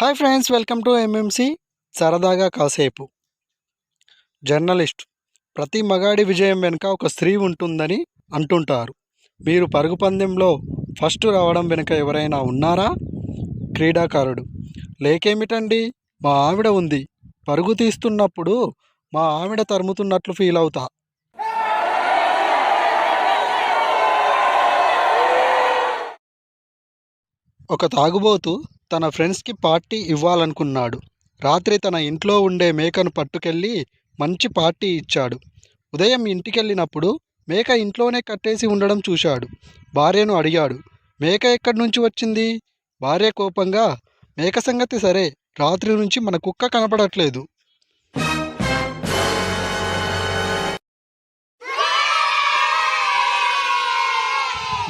Hi friends welcome to MMC సరదాగా కాసేపు. Journalist ప్రతి మగాడి విజయం వెనుక ఒక స్త్రీ ఉంటుందని అంటుంటారు. మీరు పరుగు పందెంలో ఫస్ట్ రావడం వెనుక ఎవరైనా ఉన్నారా? క్రీడాకారుడు లేకేమిటండి? మా ఆవిడ ఉంది. పరుగు తీస్తున్నప్పుడు మా ఆవిడ తరుముతున్నట్లు ఫీల్ అవుతా. ఒక తాగుబోతు తన ఫ్రెండ్స్కి పార్టీ ఇవ్వాలనుకున్నాడు. రాత్రి తన ఇంట్లో ఉండే మేకను పట్టుకెళ్ళి మంచి పార్టీ ఇచ్చాడు. ఉదయం ఇంటికెళ్ళినప్పుడు మేక ఇంట్లోనే కట్టేసి ఉండడం చూశాడు. భార్యను అడిగాడు మేక ఎక్కడి నుంచి వచ్చింది? భార్య కోపంగా మేక సంగతి సరే రాత్రి నుంచి మన కుక్క కనపడట్లేదు.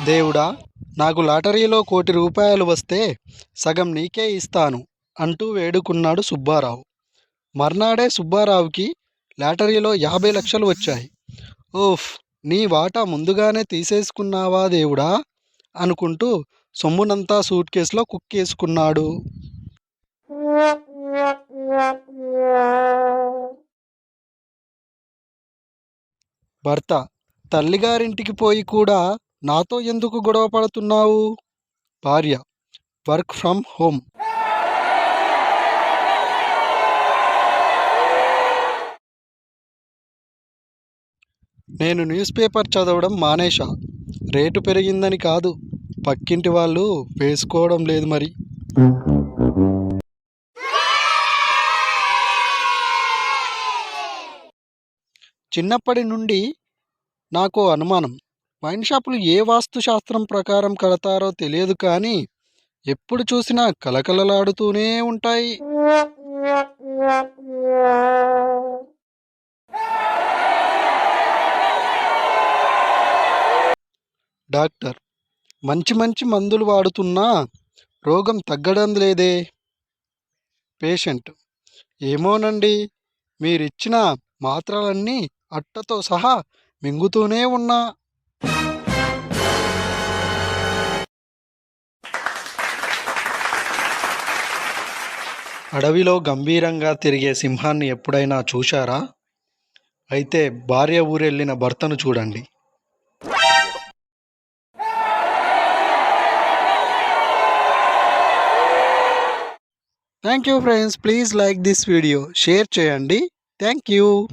దేవుడా నాకు లాటరీలో కోటి రూపాయలు వస్తే సగం నీకే ఇస్తాను అంటూ వేడుకున్నాడు సుబ్బారావు. మర్నాడే సుబ్బారావుకి లాటరీలో యాభై లక్షలు వచ్చాయి. ఓఫ్ నీ వాటా ముందుగానే తీసేసుకున్నావా దేవుడా? అనుకుంటూ సొమ్మునంతా సూట్ కేసులో కుక్కేసుకున్నాడు. భర్త తల్లిగారింటికి పోయి కూడా నాతో ఎందుకు గొడవ పడుతున్నావు? భార్య వర్క్ ఫ్రమ్ హోమ్. నేను న్యూస్ పేపర్ చదవడం మానేశా. రేటు పెరిగిందని కాదు పక్కింటి వాళ్ళు వేసుకోవడం లేదు మరి. చిన్నప్పటి నుండి నాకు అనుమానం. వైన్ షాపులు ఏ వాస్తు శాస్త్రం ప్రకారం కడతారో తెలియదు కానీ ఎప్పుడు చూసినా కలకలలాడుతూనే ఉంటాయి. డాక్టర్ మంచి మంచి మందులు వాడుతున్నా రోగం తగ్గడం లేదే. పేషెంట్ ఏమోనండి మీరిచ్చిన మాత్రలన్నీ అట్టతో సహా మింగుతూనే ఉన్నా. అడవిలో గంభీరంగా తిరిగే సింహాన్ని ఎప్పుడైనా చూశారా? అయితే భార్య ఊరెళ్ళిన భర్తను చూడండి. Thank you friends. Please like this video. Share చేయండి. Thank you